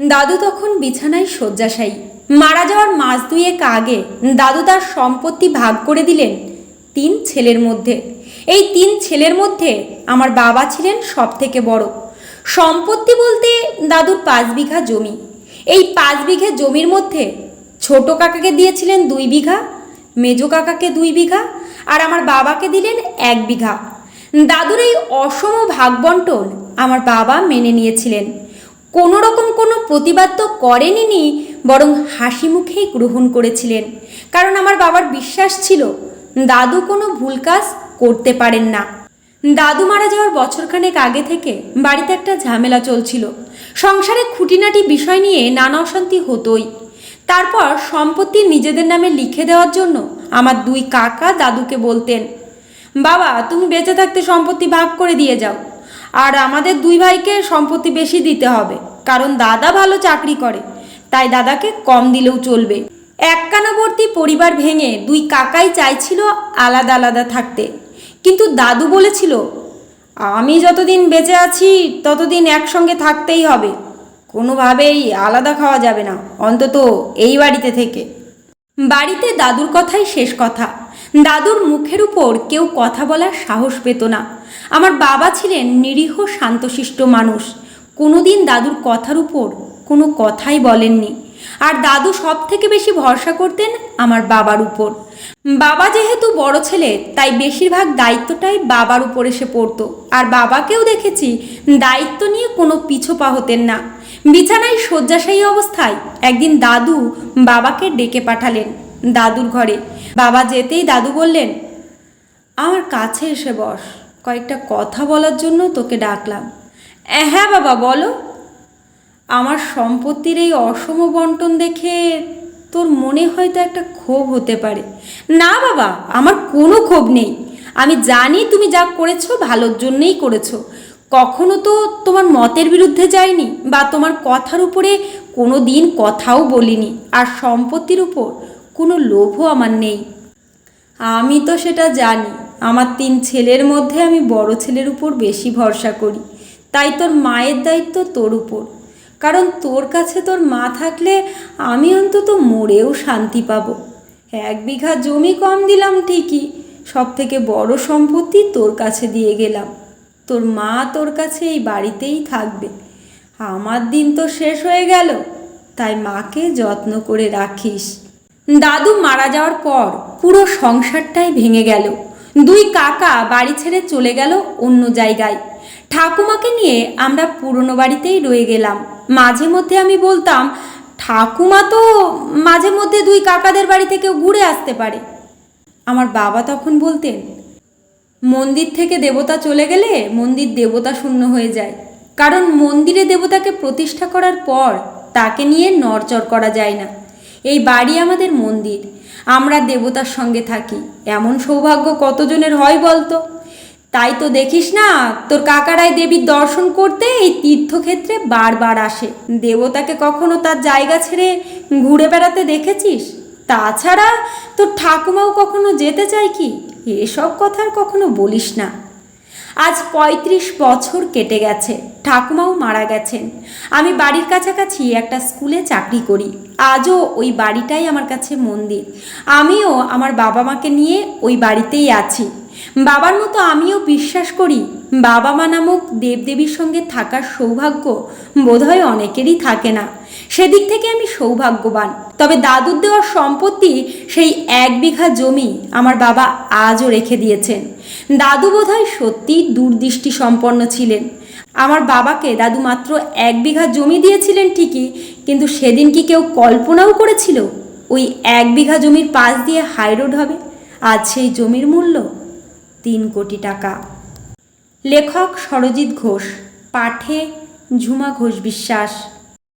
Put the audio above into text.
দাদু তখন বিছানায় শয্যাশায়ী। মারা যাওয়ার মাস দুয়েক আগে দাদু তার সম্পত্তি ভাগ করে দিলেন তিন ছেলের মধ্যে। এই তিন ছেলের মধ্যে আমার বাবা ছিলেন সব থেকে বড়। সম্পত্তি বলতে দাদুর পাঁচ বিঘা জমি। এই পাঁচ বিঘে জমির মধ্যে ছোট কাকাকে দিয়েছিলেন দুই বিঘা, মেজো কাকাকে দুই বিঘা আর আমার বাবাকে দিলেন এক বিঘা। দাদুর এই অসম ভাগ বন্টন আমার বাবা মেনে নিয়েছিলেন। কোনো রকম কোনো প্রতিবাদ তো করেনি বরং হাসি মুখেই গ্রহণ করেছিলেন। কারণ আমার বাবার বিশ্বাস ছিল, দাদু কোনো ভুল কাজ করতে পারেন না। দাদু মারা যাওয়ার বছরখানেক আগে থেকে বাড়িতে একটা ঝামেলা চলছিল। সংসারে খুঁটিনাটি বিষয় নিয়ে নানা অশান্তি হতোই। তারপর সম্পত্তি নিজেদের নামে লিখে দেওয়ার জন্য আমার দুই কাকা দাদুকে বলতেন, বাবা, তুমি বেঁচে থাকতে সম্পত্তি ভাগ করে দিয়ে যাও। আর আমাদের দুই ভাইকে সম্পত্তি বেশি দিতে হবে, কারণ দাদা ভালো চাকরি করে, তাই দাদাকে কম দিলেও চলবে। এককানাবর্তী পরিবার ভেঙে দুই কাকাই চাইছিল আলাদা আলাদা থাকতে। কিন্তু দাদু বলেছিল, আমি যতদিন বেঁচে আছি, ততদিন একসঙ্গে থাকতেই হবে। কোনোভাবেই আলাদা খাওয়া যাবে না, অন্তত এই বাড়িতে থেকে। বাড়িতে দাদুর কথাই শেষ কথা। দাদুর মুখের উপর কেউ কথা বলার সাহস পেত না। আমার বাবা ছিলেন নিরীহ শান্তশিষ্ট মানুষ। কোনোদিন দাদুর কথার উপর কোনো কথাই বলেননি। আর দাদু সব থেকে বেশি ভরসা করতেন আমার বাবার উপর। বাবা যেহেতু বড় ছেলে, তাই বেশিরভাগ দায়িত্বটাই বাবার উপর এসে পড়তো। আর বাবাকেও দেখেছি দায়িত্ব নিয়ে কোনো পিছোপা হতেন না। বিছানায় শয্যাশায়ী অবস্থায় একদিন দাদু বাবাকে ডেকে পাঠালেন দাদুর ঘরে। বাবা যেতেই দাদু বললেন, আমার কাছে এসে বস। কয়েকটা কথা বলার জন্য তোকে ডাকলাম। "এ, হ্যাঁ বাবা বলো। আমার সম্পত্তির এই অসম বন্টন দেখে তোর মনে হয়তো একটা ক্ষোভ হতে পারে। না বাবা আমার কোনো ক্ষোভ নেই। আমি জানি তুমি যা করেছ ভালোর জন্যেই করেছ। কখনো তো তোমার মতের বিরুদ্ধে যায়নি বা তোমার কথার উপরে কোনো দিন কথাও বলিনি। আর সম্পত্তির উপর কোনো লোভও আমার নেই। আমি তো সেটা জানি। আমার তিন ছেলের মধ্যে আমি বড় ছেলের উপর বেশি ভরসা করি। তাই তোর মায়ের দায়িত্ব তোর উপর। কারণ তোর কাছে তোর মা থাকলে আমি অন্তত মরেও শান্তি পাবো। এক বিঘা জমি কম দিলাম ঠিকই সব থেকে বড় সম্পত্তি তোর কাছে দিয়ে গেলাম। তোর মা তোর কাছে এই বাড়িতেই থাকবে। আমার দিন তো শেষ হয়ে গেল, তাই মাকে যত্ন করে রাখিস। দাদু মারা যাওয়ার পর পুরো সংসারটাই ভেঙে গেল। দুই কাকা বাড়ি ছেড়ে চলে গেল অন্য জায়গায়। ঠাকুমাকে নিয়ে আমরা পুরনো বাড়িতেই রয়ে গেলাম। মাঝে মধ্যে আমি বলতাম, ঠাকুমা তো মাঝে মধ্যে দুই কাকাদের বাড়ি থেকে ঘুরে আসতে পারে। আমার বাবা তখন বলতেন, মন্দির থেকে দেবতা চলে গেলে মন্দির দেবতা শূন্য হয়ে যায়। কারণ মন্দিরে দেবতাকে প্রতিষ্ঠা করার পর তাকে নিয়ে নড়চড় করা যায় না। এই বাড়ি আমাদের মন্দির। আমরা দেবতার সঙ্গে থাকি। এমন সৌভাগ্য কতজনের হয় বলতো? তাই তো দেখিস না, তোর কাকারাই দেবীর দর্শন করতে এই তীর্থক্ষেত্রে বারবার আসে। দেবতাকে কখনো তার জায়গা ছেড়ে ঘুরে বেড়াতে দেখেছিস? তাছাড়া তোর ঠাকুমাও কখনো যেতে চায় কি? এসব কথার কখনো বলিস না। আজ পঁয়ত্রিশ বছর কেটে গেছে, ঠাকুমাও মারা গেছেন। আমি বাড়ির কাছাকাছি একটা স্কুলে চাকরি করি, আজও ওই বাড়িটাই আমার কাছে মন্দির। আমিও আমার বাবা মাকে নিয়ে ওই বাড়িতেই আছি। বাবার মতো আমিও বিশ্বাস করি বাবা মা নামক দেবদেবীর সঙ্গে থাকার সৌভাগ্য বোধহয় অনেকেরই থাকে না। সেদিক থেকে আমি সৌভাগ্যবান। তবে দাদুর দেওয়ার সম্পত্তি সেই এক বিঘা জমি আমার বাবা আজও রেখে দিয়েছেন। দাদু বোধহয় সত্যিই দূরদৃষ্টি সম্পন্ন ছিলেন। আমার বাবাকে দাদু মাত্র এক বিঘা জমি দিয়েছিলেন ঠিকই, কিন্তু সেদিন কি কেউ কল্পনাও করেছিল ওই এক বিঘা জমির পাশ দিয়ে হাইরোড হবে? আজ সেই জমির মূল্য তিন কোটি টাকা। লেখক সরজিৎ ঘোষ, পাঠে ঝুমা ঘোষ বিশ্বাস।